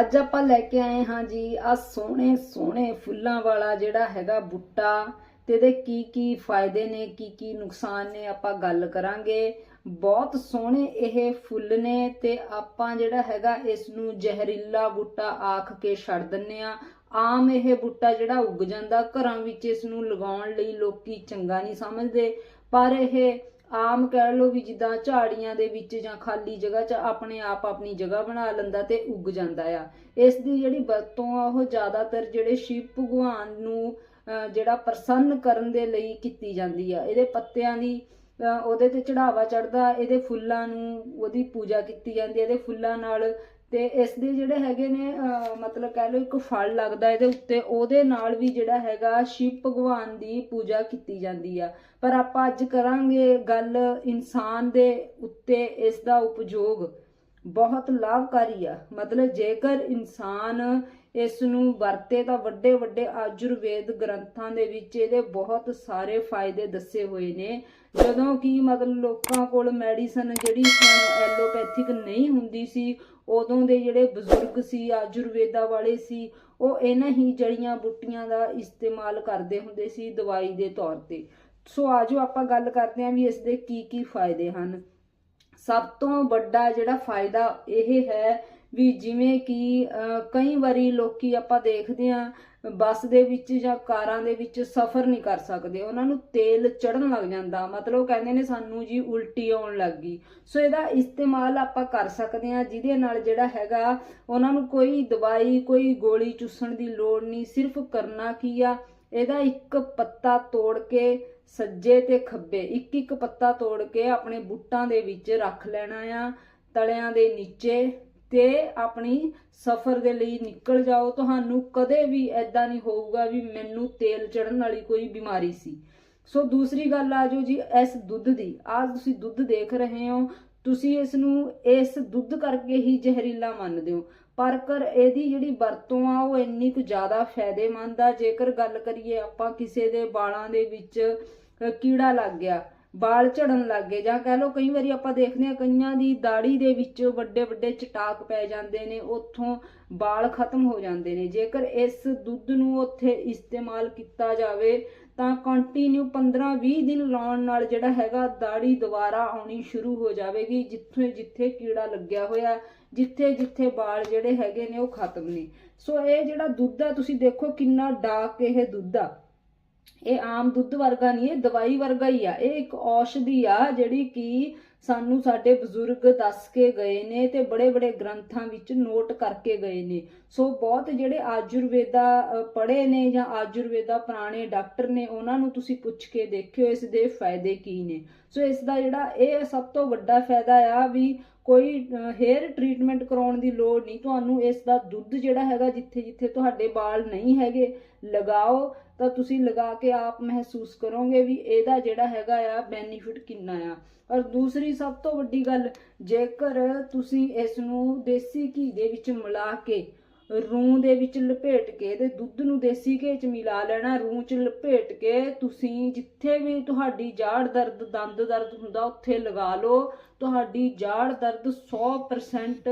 ਅੱਜ ਆਪਾਂ ਲੈ ਕੇ ਆਏ ਹਾਂ ਜੀ ਆ ਸੋਹਣੇ ਸੋਹਣੇ ਫੁੱਲਾਂ ਵਾਲਾ ਜਿਹੜਾ ਹੈਗਾ ਬੂਟਾ ਤੇ ਇਹਦੇ ਕੀ ਕੀ ਫਾਇਦੇ ਨੇ, ਕੀ ਕੀ ਨੁਕਸਾਨ ਨੇ ਆਪਾਂ ਗੱਲ ਕਰਾਂਗੇ। ਬਹੁਤ ਸੋਹਣੇ ਇਹ ਫੁੱਲ ਨੇ ਤੇ ਆਪਾਂ ਜਿਹੜਾ ਹੈਗਾ ਇਸ ਨੂੰ ਜ਼ਹਿਰੀਲਾ ਬੂਟਾ ਆਖ ਕੇ ਛੱਡ ਦਿੰਨੇ ਆ। ਆਮ ਇਹ ਬੂਟਾ ਜਿਹੜਾ ਉੱਗ ਜਾਂਦਾ ਘਰਾਂ ਵਿੱਚ ਇਸ ਨੂੰ ਲਗਾਉਣ ਲਈ ਲੋਕੀ ਚੰਗਾ ਨਹੀਂ ਸਮਝਦੇ, ਪਰ ਇਹ ਆਮ ਕਹਿ ਲਓ ਵੀ ਜਿੱਦਾਂ ਝਾੜੀਆਂ ਦੇ ਵਿੱਚ ਜਾਂ ਖਾਲੀ ਜਗ੍ਹਾ 'ਚ ਆਪਣੇ ਆਪ ਆਪਣੀ ਜਗ੍ਹਾ ਬਣਾ ਲੈਂਦਾ ਤੇ ਉੱਗ ਜਾਂਦਾ ਆ। ਇਸ ਦੀ ਜਿਹੜੀ ਵਰਤੋਂ ਆ, ਉਹ ਜ਼ਿਆਦਾਤਰ ਜਿਹੜੇ ਸ਼ਿਵ ਭਗਵਾਨ ਨੂੰ, ਅਹ, ਜਿਹੜਾ ਪ੍ਰਸੰਨ ਕਰਨ ਦੇ ਲਈ ਕੀਤੀ ਜਾਂਦੀ ਆ। ਇਹਦੇ ਪੱਤਿਆਂ ਦੀ, ਅਹ, ਉਹਦੇ ਤੇ ਚੜਾਵਾ ਚੜਦਾ ਇਹਦੇ ਫੁੱਲਾਂ ਨੂੰ ਉਹਦੀ ਪੂਜਾ ਕੀਤੀ ਜਾਂਦੀ ਹੈ ਇਹਦੇ ਫੁੱਲਾਂ ਨਾਲ ਤੇ ਇਸ ਦੇ ਜਿਹੜੇ ਹੈਗੇ ਨੇ ਮਤਲਬ ਕਹਿ ਲਓ ਇੱਕ ਫਲ ਲੱਗਦਾ ਇਹਦੇ ਉੱਤੇ, ਉਹਦੇ ਨਾਲ ਵੀ ਜਿਹੜਾ ਹੈਗਾ ਸ਼ਿਵ ਭਗਵਾਨ ਦੀ ਪੂਜਾ ਕੀਤੀ ਜਾਂਦੀ ਆ। ਪਰ ਆਪਾਂ ਅੱਜ ਕਰਾਂਗੇ ਗੱਲ ਇਨਸਾਨ ਦੇ ਉੱਤੇ ਇਸ ਦਾ ਉਪਯੋਗ। ਬਹੁਤ ਲਾਭਕਾਰੀ ਆ। ਮਤਲਬ ਜੇਕਰ ਇਨਸਾਨ ਇਸ ਨੂੰ ਵਰਤੇ ਤਾਂ ਵੱਡੇ ਵੱਡੇ ਆਯੁਰਵੇਦ ਗ੍ਰੰਥਾਂ ਦੇ ਵਿੱਚ ਇਹਦੇ ਬਹੁਤ ਸਾਰੇ ਫਾਇਦੇ ਦੱਸੇ ਹੋਏ ਨੇ। ਜਦੋਂ ਕਿ ਮਤਲਬ ਲੋਕਾਂ ਕੋਲ ਮੈਡੀਸਨ ਜਿਹੜੀ ਐਲੋਪੈਥਿਕ ਨਹੀਂ ਹੁੰਦੀ ਸੀ, ਉਦੋਂ ਦੇ ਜਿਹੜੇ ਬਜ਼ੁਰਗ ਸੀ, ਆਯੁਰਵੇਦਾ ਵਾਲੇ ਸੀ, ਉਹ ਇਹਨਾਂ ਹੀ ਜੜੀਆਂ ਬੂਟੀਆਂ ਦਾ ਇਸਤੇਮਾਲ ਕਰਦੇ ਹੁੰਦੇ ਸੀ ਦਵਾਈ ਦੇ ਤੌਰ ਤੇ। ਸੋ ਆਜੋ ਆਪਾਂ ਗੱਲ ਕਰਦੇ ਹਾਂ ਵੀ ਇਸ ਦੇ ਕੀ ਕੀ ਫਾਇਦੇ ਹਨ। ਸਭ ਤੋਂ ਵੱਡਾ ਜਿਹੜਾ ਫਾਇਦਾ ਇਹ ਹੈ ਵੀ ਜਿਵੇਂ ਕਿ ਕਈ ਵਾਰੀ ਲੋਕੀ ਆਪਾਂ ਦੇਖਦੇ ਆ ਬੱਸ ਦੇ ਵਿੱਚ ਜਾਂ ਕਾਰਾਂ ਦੇ ਵਿੱਚ ਸਫ਼ਰ ਨਹੀਂ ਕਰ ਸਕਦੇ। ਉਹਨਾਂ ਨੂੰ ਤੇਲ ਚੜਨ ਲੱਗ ਜਾਂਦਾ। ਮਤਲਬ ਕਹਿੰਦੇ ਨੇ ਸਾਨੂੰ ਜੀ ਉਲਟੀ ਆਉਣ ਲੱਗ ਗਈ। ਸੋ ਇਹਦਾ ਇਸਤੇਮਾਲ ਆਪਾਂ ਕਰ ਸਕਦੇ ਆ ਜਿਹਦੇ ਨਾਲ ਜਿਹੜਾ ਹੈਗਾ, ਉਹਨਾਂ ਨੂੰ ਕੋਈ ਦਵਾਈ, ਕੋਈ ਗੋਲੀ ਚੂਸਣ ਦੀ ਲੋੜ ਨਹੀਂ। ਸਿਰਫ ਕਰਨਾ ਕੀ ਆ? ਇਹਦਾ ਇੱਕ ਪੱਤਾ ਤੋੜ ਕੇ ਸੱਜੇ ਤੇ ਖੱਬੇ, ਇੱਕ ਇੱਕ ਪੱਤਾ ਤੋੜ ਕੇ ਆਪਣੇ ਬੂਟਾਂ ਦੇ ਵਿੱਚ ਰੱਖ ਲੈਣਾ ਆ, ਤਲਿਆਂ ਦੇ ਨੀਚੇ। ਤੇ ਆਪਣੀ ਸਫ਼ਰ ਦੇ ਲਈ ਨਿਕਲ ਜਾਓ। ਤੁਹਾਨੂੰ ਕਦੇ ਵੀ ਐਦਾਂ ਨਹੀਂ ਹੋਊਗਾ ਵੀ ਮੈਨੂੰ ਤੇਲ ਚੜਨ ਵਾਲੀ ਕੋਈ ਬਿਮਾਰੀ ਸੀ। ਸੋ ਦੂਸਰੀ ਗੱਲ ਆ ਜੋ ਜੀ, ਇਸ ਦੁੱਧ ਦੀ। ਆਹ ਤੁਸੀਂ ਦੁੱਧ ਦੇਖ ਰਹੇ ਹੋ। ਤੁਸੀਂ ਇਸ ਨੂੰ ਇਸ ਦੁੱਧ ਕਰਕੇ ਹੀ ਜ਼ਹਿਰੀਲਾ ਮੰਨਦੇ ਹੋ। ਪਰ ਕਰ ਇਹਦੀ ਜਿਹੜੀ ਵਰਤੋਂ ਆ, ਉਹ ਇੰਨੀ ਕੁ ਜ਼ਿਆਦਾ ਫਾਇਦੇਮੰਦ ਆ। ਜੇਕਰ ਗੱਲ ਕਰੀਏ ਆਪਾਂ ਕਿਸੇ ਦੇ ਵਾਲਾਂ ਦੇ ਵਿੱਚ ਕੀੜਾ ਲੱਗ ਗਿਆ ਵਾਲ ਝੜਨ ਲੱਗ ਗਏ ਜਾਂ ਕਹਿ ਲਓ ਕਈ ਵਾਰੀ ਆਪਾਂ ਦੇਖਦੇ ਹਾਂ ਕਈਆਂ ਦੀ ਦਾੜੀ ਦੇ ਵਿੱਚ ਵੱਡੇ ਵੱਡੇ ਚਟਾਕ ਪੈ ਜਾਂਦੇ ਨੇ, ਉੱਥੋਂ ਵਾਲ ਖਤਮ ਹੋ ਜਾਂਦੇ ਨੇ। ਜੇਕਰ ਇਸ ਦੁੱਧ ਨੂੰ ਉੱਥੇ ਇਸਤੇਮਾਲ ਕੀਤਾ ਜਾਵੇ, ਤਾਂ ਕੰਟੀਨਿਊ 15-20 ਦਿਨ ਲਾਉਣ ਨਾਲ ਜਿਹੜਾ ਹੈਗਾ ਦਾੜੀ ਦੁਬਾਰਾ ਆਉਣੀ ਸ਼ੁਰੂ ਹੋ ਜਾਵੇਗੀ, ਜਿੱਥੇ ਜਿੱਥੇ ਕੀੜਾ ਲੱਗਿਆ ਹੋਇਆ, ਜਿੱਥੇ ਜਿੱਥੇ ਵਾਲ ਜਿਹੜੇ ਹੈਗੇ ਨੇ ਉਹ ਖਤਮ ਨੇ। ਸੋ ਇਹ ਜਿਹੜਾ ਦੁੱਧ ਆ, ਤੁਸੀਂ ਦੇਖੋ ਕਿੰਨਾ ਡਾਰਕ ਇਹ ਦੁੱਧ ਆ। ਇਹ ਆਮ ਦੁੱਧ ਵਰਗਾ ਨਹੀਂ, ਇਹ ਦਵਾਈ ਵਰਗਾ ਹੀ ਆ। ਇਹ ਇੱਕ ਔਸ਼ਧੀ ਆ ਜਿਹੜੀ ਕਿ ਸਾਨੂੰ ਸਾਡੇ ਬਜ਼ੁਰਗ ਦੱਸ ਕੇ ਗਏ ਨੇ ਤੇ ਬੜੇ ਬੜੇ ਗ੍ਰੰਥਾਂ ਵਿੱਚ ਨੋਟ ਕਰਕੇ ਗਏ ਨੇ। ਸੋ ਬਹੁਤ ਜਿਹੜੇ ਆਯੁਰਵੇਦਾ ਪੜ੍ਹੇ ਨੇ ਜਾਂ ਆਯੁਰਵੇਦਾ ਪੁਰਾਣੇ ਡਾਕਟਰ ਨੇ, ਉਹਨਾਂ ਨੂੰ ਤੁਸੀਂ ਪੁੱਛ ਕੇ ਦੇਖਿਓ ਇਸ ਦੇ ਫਾਇਦੇ ਕੀ ਨੇ। ਸੋ ਇਸ ਦਾ ਜਿਹੜਾ ਇਹ ਸਭ ਤੋਂ ਵੱਡਾ ਫਾਇਦਾ ਆ ਵੀ ਕੋਈ ਹੇਅਰ ਟ੍ਰੀਟਮੈਂਟ ਕਰਾਉਣ ਦੀ ਲੋੜ ਨਹੀਂ। ਤੁਹਾਨੂੰ ਇਸ ਦਾ ਦੁੱਧ ਜਿਹੜਾ ਹੈਗਾ, ਜਿੱਥੇ ਜਿੱਥੇ ਤੁਹਾਡੇ ਵਾਲ ਨਹੀਂ ਹੈਗੇ, ਲਗਾਓ। ਤਾਂ ਤੁਸੀਂ ਲਗਾ ਕੇ ਆਪ ਮਹਿਸੂਸ ਕਰੋਗੇ ਵੀ ਇਹਦਾ ਜਿਹੜਾ ਹੈਗਾ ਆ ਬੈਨੀਫਿਟ ਕਿੰਨਾ ਆ। ਔਰ ਦੂਸਰੀ ਸਭ ਤੋਂ ਵੱਡੀ ਗੱਲ, ਜੇਕਰ ਤੁਸੀਂ ਇਸ ਨੂੰ ਦੇਸੀ ਘੀ ਦੇ ਵਿੱਚ ਮਿਲਾ ਕੇ ਰੂੰ ਦੇ ਵਿੱਚ ਲਪੇਟ ਕੇ ਤੇ ਦੁੱਧ ਨੂੰ ਦੇਸੀ ਘੇ ਚ ਮਿਲਾ ਲੈਣਾ, ਰੂੰ ਚ ਲਪੇਟ ਕੇ ਤੁਸੀਂ ਜਿੱਥੇ ਵੀ ਤੁਹਾਡੀ ਜਾੜ ਦਰਦ, ਦੰਦ ਦਰਦ ਹੁੰਦਾ ਉੱਥੇ ਲਗਾ ਲਓ, ਤੁਹਾਡੀ ਜਾੜ ਦਰਦ 100%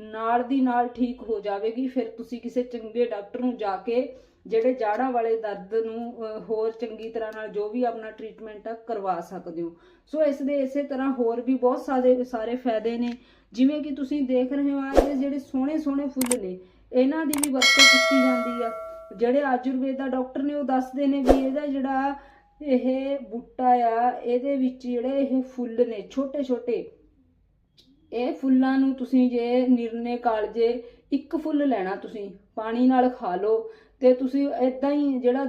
ਨਾਲ ਦੀ ਨਾਲ ਠੀਕ ਹੋ ਜਾਵੇਗੀ। ਫਿਰ ਤੁਸੀਂ ਕਿਸੇ ਚੰਗੇ ਡਾਕਟਰ ਨੂੰ ਜਾ ਕੇ ਜਿਹੜੇ ਜਾੜਾਂ ਵਾਲੇ ਦਰਦ ਨੂੰ ਹੋਰ ਚੰਗੀ ਤਰ੍ਹਾਂ ਨਾਲ ਜੋ ਵੀ ਆਪਣਾ ਟ੍ਰੀਟਮੈਂਟ ਆ, ਕਰਵਾ ਸਕਦੇ ਹੋ। ਸੋ ਇਸ ਦੇ ਇਸੇ ਤਰ੍ਹਾਂ ਹੋਰ ਵੀ ਬਹੁਤ ਸਾਰੇ ਸਾਰੇ ਫਾਇਦੇ ਨੇ। ਜਿਵੇਂ ਕਿ ਤੁਸੀਂ ਦੇਖ ਰਹੇ ਹੋ ਆ ਜਿਹੜੇ ਸੋਹਣੇ ਸੋਹਣੇ ਫੁੱਲ ਨੇ ਇਹਨਾਂ ਦੀ ਵੀ ਵਰਤੋਂ ਕੀਤੀ ਜਾਂਦੀ ਆ। ਜਿਹੜੇ ਆਯੁਰਵੇਦ ਦਾ ਡਾਕਟਰ ਨੇ ਉਹ ਦੱਸਦੇ ਨੇ ਵੀ ਇਹਦਾ ਜਿਹੜਾ ਇਹ ਬੂਟਾ ਆ ਇਹਦੇ ਵਿੱਚ ਜਿਹੜੇ ਇਹ ਫੁੱਲ ਨੇ ਛੋਟੇ ਛੋਟੇ ਇਹ ਫੁੱਲਾਂ ਨੂੰ ਤੁਸੀਂ ਜੇ ਨਿਰਨੇ ਕਾਲਜੇ ਇੱਕ ਫੁੱਲ ਲੈਣਾ ਤੁਸੀਂ ਪਾਣੀ ਨਾਲ ਖਾ ਲਓ ਤੇ ਤੁਸੀਂ ਇਦਾਂ ਹੀ ਜਿਹੜਾ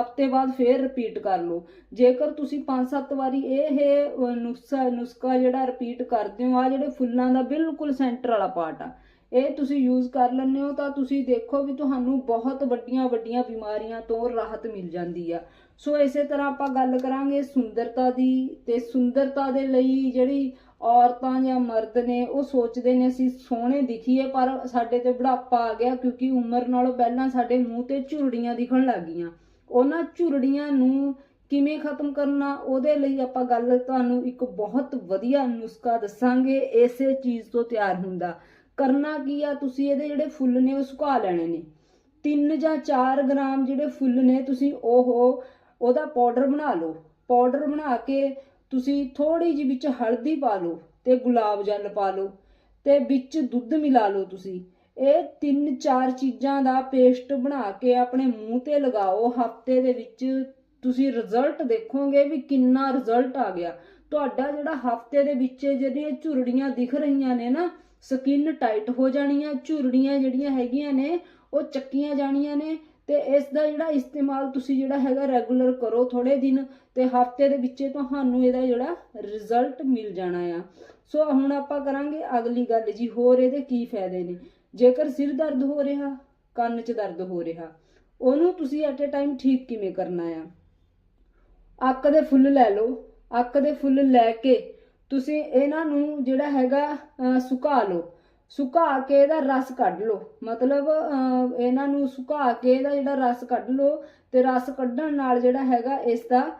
ਹਫ਼ਤੇ ਬਾਅਦ ਫੇਰ ਰਿਪੀਟ ਕਰ ਲਓ। ਜੇਕਰ ਤੁਸੀਂ 5-7 ਵਾਰੀ ਇਹ ਅਹ, ਨੁਸਖਾ ਨੁਸਖਾ ਜਿਹੜਾ ਰਿਪੀਟ ਕਰਦੇ ਹੋ ਆ ਜਿਹੜੇ ਫੁੱਲਾਂ ਦਾ ਬਿਲਕੁਲ ਸੈਂਟਰ ਵਾਲਾ ਪਾਰਟ ਆ। ਇਹ ਤੁਸੀਂ ਯੂਜ਼ ਕਰ ਲੈਂਦੇ ਹੋ ਤਾਂ ਤੁਸੀਂ ਦੇਖੋ ਵੀ ਤੁਹਾਨੂੰ ਬਹੁਤ ਵੱਡੀਆਂ ਵੱਡੀਆਂ ਬਿਮਾਰੀਆਂ ਤੋਂ ਰਾਹਤ ਮਿਲ ਜਾਂਦੀ ਆ। ਸੋ ਇਸੇ ਤਰ੍ਹਾਂ ਆਪਾਂ ਗੱਲ ਕਰਾਂਗੇ ਸੁੰਦਰਤਾ ਦੀ ਤੇ ਸੁੰਦਰਤਾ ਦੇ ਲਈ ਜਿਹੜੀ ਔਰਤਾਂ ਜਾਂ ਮਰਦ ਨੇ ਉਹ ਸੋਚਦੇ ਨੇ ਅਸੀਂ ਸੋਹਣੇ ਦਿਖੀਏ, ਪਰ ਸਾਡੇ ਤੇ ਬੁਢਾਪਾ ਆ ਗਿਆ ਕਿਉਂਕਿ ਉਮਰ ਨਾਲੋਂ ਪਹਿਲਾਂ ਸਾਡੇ ਮੂੰਹ ਤੇ ਝੁਰੜੀਆਂ ਦਿਖਣ ਲੱਗ ਗਈਆਂ। ਉਹਨਾਂ ਝੁਰੜੀਆਂ ਨੂੰ ਕਿਵੇਂ ਖਤਮ ਕਰਨਾ, ਉਹਦੇ ਲਈ ਆਪਾਂ ਗੱਲ ਤੁਹਾਨੂੰ ਇੱਕ ਬਹੁਤ ਵਧੀਆ ਨੁਸਖਾ ਦੱਸਾਂਗੇ, ਇਸੇ ਚੀਜ਼ ਤੋਂ ਤਿਆਰ ਹੁੰਦਾ। ਕਰਨਾ ਕੀ ਆ? ਤੁਸੀਂ ਇਹਦੇ ਜਿਹੜੇ ਫੁੱਲ ਨੇ ਉਹ ਸੁਕਾ ਲੈਣੇ ਨੇ। 3 ਜਾਂ 4 ਗ੍ਰਾਮ ਜਿਹੜੇ ਫੁੱਲ ਨੇ ਤੁਸੀਂ ਉਹ, ਉਹਦਾ ਪਾਊਡਰ ਬਣਾ ਲਓ। ਪਾਊਡਰ ਬਣਾ ਕੇ ਤੁਸੀਂ ਥੋੜੀ ਜਿਹੀ ਵਿੱਚ ਹਲਦੀ ਪਾ ਲਓ ਤੇ ਗੁਲਾਬ ਜਲ ਪਾ ਲਓ ਤੇ ਵਿੱਚ ਦੁੱਧ ਮਿਲਾ ਲਓ ਤੁਸੀਂ। ਇਹ ਤਿੰਨ ਚਾਰ ਚੀਜ਼ਾਂ ਦਾ ਪੇਸਟ ਬਣਾ ਕੇ ਆਪਣੇ ਮੂੰਹ ਤੇ ਲਗਾਓ। ਹਫ਼ਤੇ ਦੇ ਵਿੱਚ ਤੁਸੀਂ ਰਿਜ਼ਲਟ ਦੇਖੋਗੇ ਵੀ ਕਿੰਨਾ ਰਿਜ਼ਲਟ ਆ ਗਿਆ। ਤੁਹਾਡਾ ਜਿਹੜਾ ਹਫ਼ਤੇ ਦੇ ਵਿੱਚ ਜਿਹੜੀਆਂ ਝੁਰੜੀਆਂ ਦਿਖ ਰਹੀਆਂ ਨੇ ਨਾ ਸਕਿਨ ਟਾਈਟ ਹੋ ਜਾਣੀ ਆ ਝੁਰੜੀਆਂ ਜਿਹੜੀਆਂ ਹੈਗੀਆਂ ਨੇ, ਉਹ ਚੱਕੀਆਂ ਜਾਣੀਆਂ ਨੇ ਤੇ ਇਸ ਦਾ ਜਿਹੜਾ ਇਸਤੇਮਾਲ ਤੁਸੀਂ ਜਿਹੜਾ ਹੈਗਾ ਰੈਗੂਲਰ ਕਰੋ ਥੋੜੇ ਦਿਨ ਤੇ ਹਫ਼ਤੇ ਦੇ ਵਿੱਚ ਤੁਹਾਨੂੰ ਇਹਦਾ ਜਿਹੜਾ ਰਿਜ਼ਲਟ ਮਿਲ ਜਾਣਾ ਆ। ਸੋ ਹੁਣ ਆਪਾਂ ਕਰਾਂਗੇ ਅਗਲੀ ਗੱਲ ਜੀ, ਹੋਰ ਇਹਦੇ ਕੀ ਫਾਇਦੇ ਨੇ? ਜੇਕਰ ਸਿਰ ਦਰਦ ਹੋ ਰਿਹਾ, ਕੰਨ 'ਚ ਦਰਦ ਹੋ ਰਿਹਾ, ਉਹਨੂੰ ਤੁਸੀਂ ਐਟ ਅ ਟਾਈਮ ਠੀਕ ਕਿਵੇਂ ਕਰਨਾ ਆ? ਅੱਕ ਦੇ ਫੁੱਲ ਲੈ ਲਓ, ਅੱਕ ਦੇ ਫੁੱਲ ਲੈ ਕੇ ਤੁਸੀਂ ਇਹਨਾਂ ਨੂੰ ਜਿਹੜਾ ਹੈਗਾ ਸੁਕਾ ਲਓ। ਸੁਕਾ ਕੇ ਇਹਦਾ ਰਸ ਕੱਢ ਲਓ। ਮਤਲਬ ਇਹਨਾਂ ਨੂੰ ਸੁਕਾ ਕੇ ਇਹਦਾ ਜਿਹੜਾ ਰਸ ਕੱਢ ਲਓ ਤੇ ਰਸ ਕੱਢਣ ਨਾਲ ਜਿਹੜਾ ਹੈਗਾ, ਇਸ ਦਾ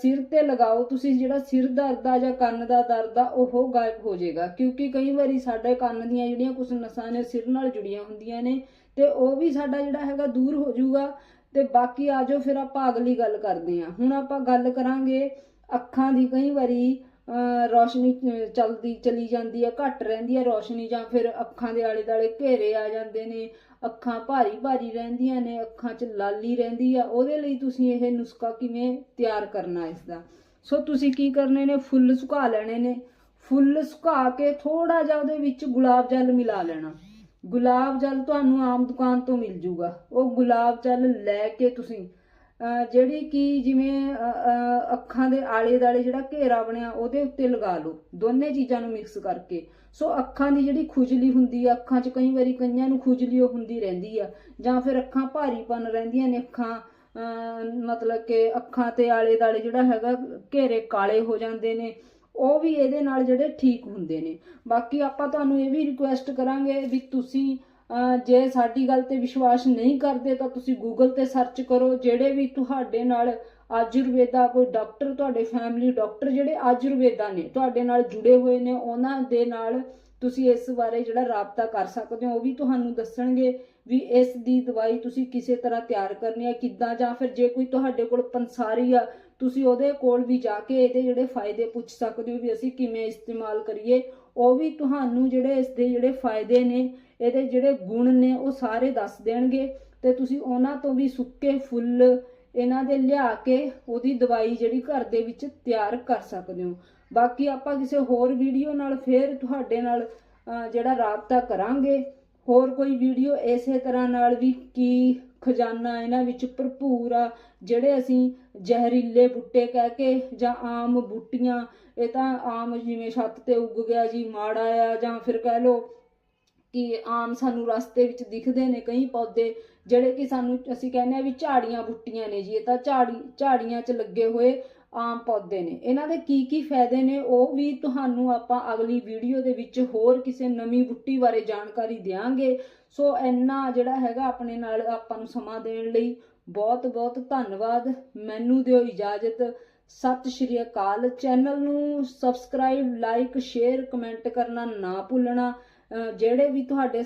ਸਿਰ ਤੇ ਲਗਾਓ। ਤੁਸੀਂ ਜਿਹੜਾ ਸਿਰ ਦਰਦ ਆ ਜਾਂ ਕੰਨ ਦਾ ਦਰਦ ਆ, ਉਹ ਗਾਇਬ ਹੋ ਜਾਏਗਾ। ਕਿਉਂਕਿ ਕਈ ਵਾਰੀ ਸਾਡੇ ਕੰਨ ਦੀਆਂ ਜਿਹੜੀਆਂ ਕੁਝ ਨਸਾਂ ਨੇ, ਸਿਰ ਨਾਲ ਜੁੜੀਆਂ ਹੁੰਦੀਆਂ ਨੇ ਤੇ ਉਹ ਵੀ ਸਾਡਾ ਜਿਹੜਾ ਹੈਗਾ ਦੂਰ ਹੋ ਜਾਊਗਾ। ਤੇ ਬਾਕੀ ਆ ਜਾਓ, ਫਿਰ ਆਪਾਂ ਅਗਲੀ ਗੱਲ ਕਰਦੇ ਹਾਂ। ਹੁਣ ਆਪਾਂ ਗੱਲ ਕਰਾਂਗੇ ਅੱਖਾਂ ਦੀ। ਕਈ ਵਾਰੀ ਰੌਸ਼ਨੀ ਅਹ, ਚਲਦੀ ਚਲੀ ਜਾਂਦੀ ਹੈ ਘੱਟ ਰਹਿੰਦੀ ਹੈ ਰੌਸ਼ਨੀ ਜਾਂ ਫਿਰ ਅੱਖਾਂ ਦੇ ਆਲੇ ਦੁਆਲੇ ਘੇਰੇ ਆ ਜਾਂਦੇ ਨੇ ਅੱਖਾਂ ਭਾਰੀ ਭਾਰੀ ਰਹਿੰਦੀਆਂ ਨੇ ਅੱਖਾਂ 'ਚ ਲਾਲੀ ਰਹਿੰਦੀ ਆ। ਉਹਦੇ ਲਈ ਤੁਸੀਂ ਇਹ ਨੁਸਖਾ ਕਿਵੇਂ ਤਿਆਰ ਕਰਨਾ ਇਸ ਦਾ ਸੋ ਤੁਸੀਂ ਕੀ ਕਰਨੇ ਨੇ? ਫੁੱਲ ਸੁਕਾ ਲੈਣੇ ਨੇ। ਫੁੱਲ ਸੁਕਾ ਕੇ ਥੋੜਾ ਜਿਹਾ ਉਹਦੇ ਵਿੱਚ ਗੁਲਾਬ ਜਲ ਮਿਲਾ ਲੈਣਾ। ਗੁਲਾਬ ਜਲ ਤੁਹਾਨੂੰ ਆਮ ਦੁਕਾਨ ਤੋਂ ਮਿਲ ਜੂਗਾ। ਉਹ ਗੁਲਾਬ ਜਲ ਲੈ ਕੇ ਤੁਸੀਂ ਜਿਹੜੀ ਕਿ ਜਿਵੇਂ ਅੱਖਾਂ ਦੇ ਆਲੇ ਦਾਲੇ ਜਿਹੜਾ ਘੇਰਾ ਬਣਿਆ, ਉਹਦੇ ਉੱਤੇ ਲਗਾ ਲਓ। ਦੋਨੇ ਚੀਜ਼ਾਂ ਨੂੰ ਮਿਕਸ ਕਰਕੇ। ਸੋ ਅੱਖਾਂ ਦੀ ਜਿਹੜੀ ਖੁਜਲੀ ਹੁੰਦੀ ਆ, ਅੱਖਾਂ 'ਚ ਕਈ ਵਾਰੀ ਕਈਆਂ ਨੂੰ ਖੁਜਲੀ ਉਹ ਹੁੰਦੀ ਰਹਿੰਦੀ ਆ। ਜਾਂ ਫਿਰ ਅੱਖਾਂ ਭਾਰੀਪਨ ਰਹਿੰਦੀਆਂ ਨੇ, ਅੱਖਾਂ ਮਤਲਬ ਕਿ ਅੱਖਾਂ ਤੇ ਆਲੇ ਦਾਲੇ ਜਿਹੜਾ ਹੈਗਾ, ਘੇਰੇ ਕਾਲੇ ਹੋ ਜਾਂਦੇ ਨੇ। ਉਹ ਵੀ ਇਹਦੇ ਨਾਲ ਜਿਹੜੇ ਠੀਕ ਹੁੰਦੇ ਨੇ। ਬਾਕੀ ਆਪਾਂ ਤੁਹਾਨੂੰ ਇਹ ਵੀ ਰਿਕੁਐਸਟ ਕਰਾਂਗੇ ਵੀ ਤੁਸੀਂ ਜੇ ਸਾਡੀ ਗੱਲ ਤੇ ਵਿਸ਼ਵਾਸ ਨਹੀਂ ਕਰਦੇ ਤਾਂ ਤੁਸੀਂ ਗੂਗਲ ਤੇ ਸਰਚ ਕਰੋ, ਜਿਹੜੇ ਵੀ ਤੁਹਾਡੇ ਨਾਲ ਆਯੁਰਵੇਦਾ ਕੋਈ ਡਾਕਟਰ ਤੁਹਾਡੇ ਫੈਮਿਲੀ ਡਾਕਟਰ ਜਿਹੜੇ ਆਯੁਰਵੇਦਾ ਨੇ, ਤੁਹਾਡੇ ਨਾਲ ਜੁੜੇ ਹੋਏ ਨੇ, ਉਹਨਾਂ ਦੇ ਨਾਲ ਤੁਸੀਂ ਇਸ ਬਾਰੇ ਜਿਹੜਾ ਰਾਬਤਾ ਕਰ ਸਕਦੇ ਹੋ, ਉਹ ਵੀ ਤੁਹਾਨੂੰ ਦੱਸਣਗੇ ਵੀ ਇਸ ਦੀ ਦਵਾਈ ਤੁਸੀਂ ਕਿਸੇ ਤਰ੍ਹਾਂ ਤਿਆਰ ਕਰਨੀ ਹੈ, ਕਿੱਦਾਂ ਜਾਂ ਫਿਰ ਜੇ ਕੋਈ ਤੁਹਾਡੇ ਕੋਲ ਪੰਸਾਰੀ ਆ ਤੁਸੀਂ ਉਹਦੇ ਕੋਲ ਵੀ ਜਾ ਕੇ ਇਹਦੇ ਜਿਹੜੇ ਫਾਇਦੇ ਪੁੱਛ ਸਕਦੇ ਹੋ ਵੀ ਅਸੀਂ ਕਿਵੇਂ ਇਸਤੇਮਾਲ ਕਰੀਏ, ਉਹ ਵੀ ਤੁਹਾਨੂੰ ਜਿਹੜੇ ਇਸ ਦੇ ਜਿਹੜੇ ਫਾਇਦੇ ਨੇ, ਇਹਦੇ ਜਿਹੜੇ ਗੁਣ ਨੇ, ਉਹ ਸਾਰੇ ਦੱਸ ਦੇਣਗੇ ਤੇ ਤੁਸੀਂ ਉਹਨਾਂ ਤੋਂ ਵੀ ਸੁੱਕੇ ਫੁੱਲ ਇਹਨਾਂ ਦੇ ਲਿਆ ਕੇ ਉਹਦੀ ਦਵਾਈ ਜਿਹੜੀ ਘਰ ਦੇ ਵਿੱਚ ਤਿਆਰ ਕਰ ਸਕਦੇ ਹੋ। ਬਾਕੀ ਆਪਾਂ ਕਿਸੇ ਹੋਰ ਵੀਡੀਓ ਨਾਲ ਫੇਰ ਤੁਹਾਡੇ ਨਾਲ ਜਿਹੜਾ ਰਾਬਤਾ ਕਰਾਂਗੇ। ਹੋਰ ਕੋਈ ਵੀਡੀਓ ਇਸੇ ਤਰ੍ਹਾਂ ਨਾਲ ਵੀ ਕੀ ਖਜ਼ਾਨਾ ਇਹਨਾਂ ਵਿੱਚ ਭਰਪੂਰ ਆ, ਜਿਹੜੇ ਅਸੀਂ ਜ਼ਹਿਰੀਲੇ ਬੂਟੇ ਕਹਿ ਕੇ ਜਾਂ ਆਮ ਬੂਟੀਆਂ, ਇਹ ਤਾਂ ਆਮ ਜਿਵੇਂ ਛੱਤ ਤੇ ਉੱਗ ਗਿਆ ਜੀ, ਮਾੜਾ ਆ, ਜਾਂ ਫਿਰ ਕਹਿ ਲਓ ਕਿ ਆਮ ਸਾਨੂੰ ਰਸਤੇ ਵਿੱਚ ਦਿਖਦੇ ਨੇ ਕਈ ਪੌਦੇ, ਜਿਹੜੇ ਕਿ ਸਾਨੂੰ ਅਸੀਂ ਕਹਿੰਦੇ ਆ ਵੀ ਝਾੜੀਆਂ ਬੁੱਟੀਆਂ ਨੇ ਜੀ, ਇਹ ਤਾਂ ਝਾੜੀ, ਝਾੜੀਆਂ 'ਚ ਲੱਗੇ ਹੋਏ ਆਮ ਪੌਦੇ ਨੇ। ਇਹਨਾਂ ਦੇ ਕੀ ਕੀ ਫਾਇਦੇ ਨੇ ਉਹ ਵੀ ਤੁਹਾਨੂੰ ਆਪਾਂ ਅਗਲੀ ਵੀਡੀਓ ਦੇ ਵਿੱਚ ਹੋਰ ਕਿਸੇ ਨਵੀਂ ਬੁੱਟੀ ਬਾਰੇ ਜਾਣਕਾਰੀ ਦਿਆਂਗੇ। ਸੋ ਇੰਨਾ ਜਿਹੜਾ ਹੈਗਾ ਆਪਣੇ ਨਾਲ ਆਪਾਂ ਨੂੰ ਸਮਾਂ ਦੇਣ ਲਈ ਬਹੁਤ ਬਹੁਤ ਧੰਨਵਾਦ। ਮੈਨੂੰ ਦਿਓ ਇਜਾਜ਼ਤ। ਸਤਿ ਸ਼੍ਰੀ ਅਕਾਲ। ਚੈਨਲ ਨੂੰ ਸਬਸਕ੍ਰਾਈਬ, ਲਾਈਕ, ਸ਼ੇਅਰ, ਕਮੈਂਟ ਕਰਨਾ ਨਾ ਭੁੱਲਣਾ। ਜਿਹੜੇ ਵੀ ਤੁਹਾਡੇ